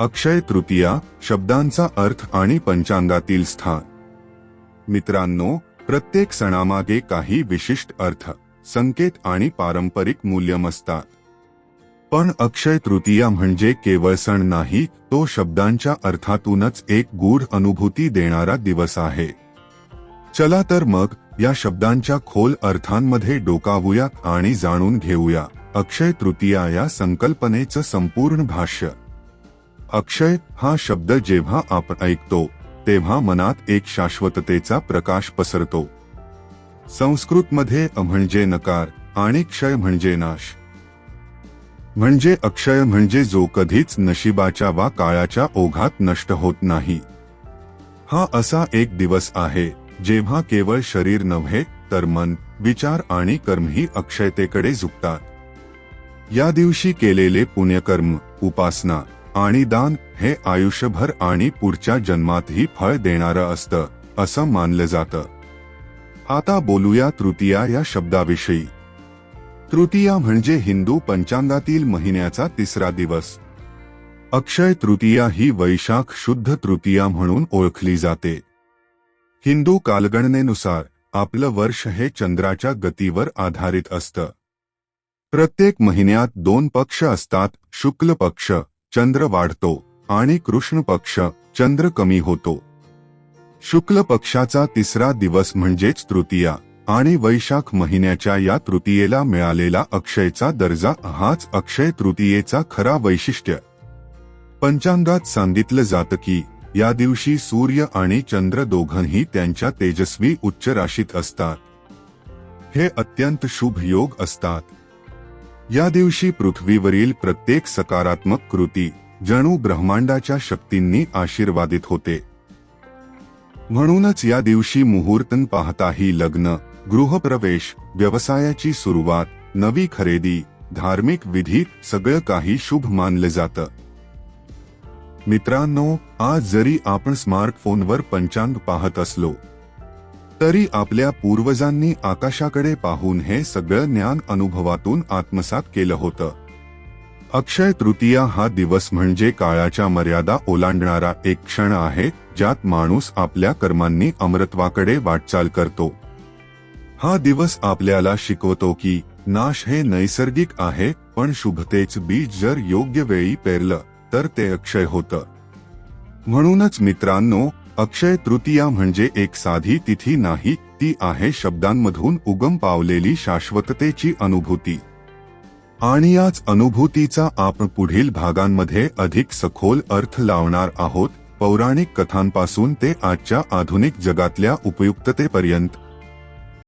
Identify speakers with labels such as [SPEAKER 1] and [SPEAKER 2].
[SPEAKER 1] अक्षय तृतीया शब्दांचा अर्थ आणि पंचांगातील स्थान. मित्रांनो प्रत्येक सणामागे काही विशिष्ट अर्थ संकेत आणि पारंपरिक मूल्यम असतात. पण अक्षय तृतीया म्हणजे केवळ सण नाही तो शब्दांच्या अर्थातूनच एक गूढ अनुभूती देणारा दिवस आहे. चला तर मग या शब्दांच्या खोल अर्थांमध्ये डोकावूया आणि जाणून घेऊया अक्षय तृतीया या संकल्पनेचं संपूर्ण भाष्य. अक्षय हा शब्द जेव्हा आपण ऐकतो तेव्हा मनात एक शाश्वततेचा प्रकाश पसरतो. संस्कृतमध्ये म्हणजे नकार आणि क्षय म्हणजे नाश. म्हणजे अक्षय म्हणजे जो कधीच नशिबाच्या वा काळाच्या ओघात नष्ट होत नाही. हा असा एक दिवस आहे जेव्हा केवळ शरीर नव्हे तर मन विचार आणि कर्मही अक्षयतेकडे झुकतात. या दिवशी केलेले पुण्यकर्म उपासना आणि दान हे आयुष्यभर आणि पुढच्या जन्मातही फळ देणारं असतं असं मानलं जातं. आता बोलूया तृतीया या शब्दाविषयी. तृतीया म्हणजे हिंदू पंचांगातील महिन्याचा तिसरा दिवस. अक्षय तृतीया ही वैशाख शुद्ध तृतीया म्हणून ओळखली जाते. हिंदू कालगणनेनुसार आपलं वर्ष हे चंद्राच्या गतीवर आधारित असतं. प्रत्येक महिन्यात दोन पक्ष असतात शुक्ल पक्ष. चंद्र वाढतो आणि कृष्ण पक्ष चंद्र कमी होतो. शुक्ल पक्षाचा तिसरा दिवस म्हणजेच तृतीया आणि वैशाख महिन्याच्या या तृतीयेला मिळालेला अक्षयचा दर्जा हाच अक्षय तृतीयेचा खरा वैशिष्ट्य. पंचांगात सांगितलं जातं की या दिवशी सूर्य आणि चंद्र दोघंही त्यांच्या तेजस्वी उच्च राशीत असतात. हे अत्यंत शुभ योग असतात. या दिवशी पृथ्वीवरील प्रत्येक सकारात्मक कृती जणू ब्रह्मांडाच्या शक्तींनी आशीर्वादित होते. म्हणूनच या दिवशी मुहूर्तन पाहताही लग्न गृहप्रवेश व्यवसायाची सुरुवात नवी खरेदी धार्मिक विधीत सगळं काही शुभ मानलं जातं. मित्रांनो आज जरी आपण स्मार्टफोनवर पंचांग पाहत असलो तरी आपल्या पूर्वजांनी आकाशाकडे पाहून हे सगळं ज्ञान अनुभवातून आत्मसात केलं होतं. अक्षय तृतीया हा दिवस म्हणजे काळाच्या मर्यादा ओलांडणारा एक क्षण आहे ज्यात माणूस आपल्या कर्मांनी अमृत्वाकडे वाटचाल करतो. हा दिवस आपल्याला शिकवतो की नाश हे नैसर्गिक आहे पण शुभतेच बीज जर योग्य वेळी पेरलं तर ते अक्षय होतं. म्हणूनच मित्रांनो अक्षय तृतीया म्हणजे एक साधी तिथी नाही ती आहे शब्दांमधून उगम पावलेली शाश्वततेची अनुभूती. आणि याच अनुभूतीचा आपण पुढील भागांमध्ये अधिक सखोल अर्थ लावणार आहोत पौराणिक कथांपासून ते आजच्या आधुनिक जगातल्या उपयुक्ततेपर्यंत.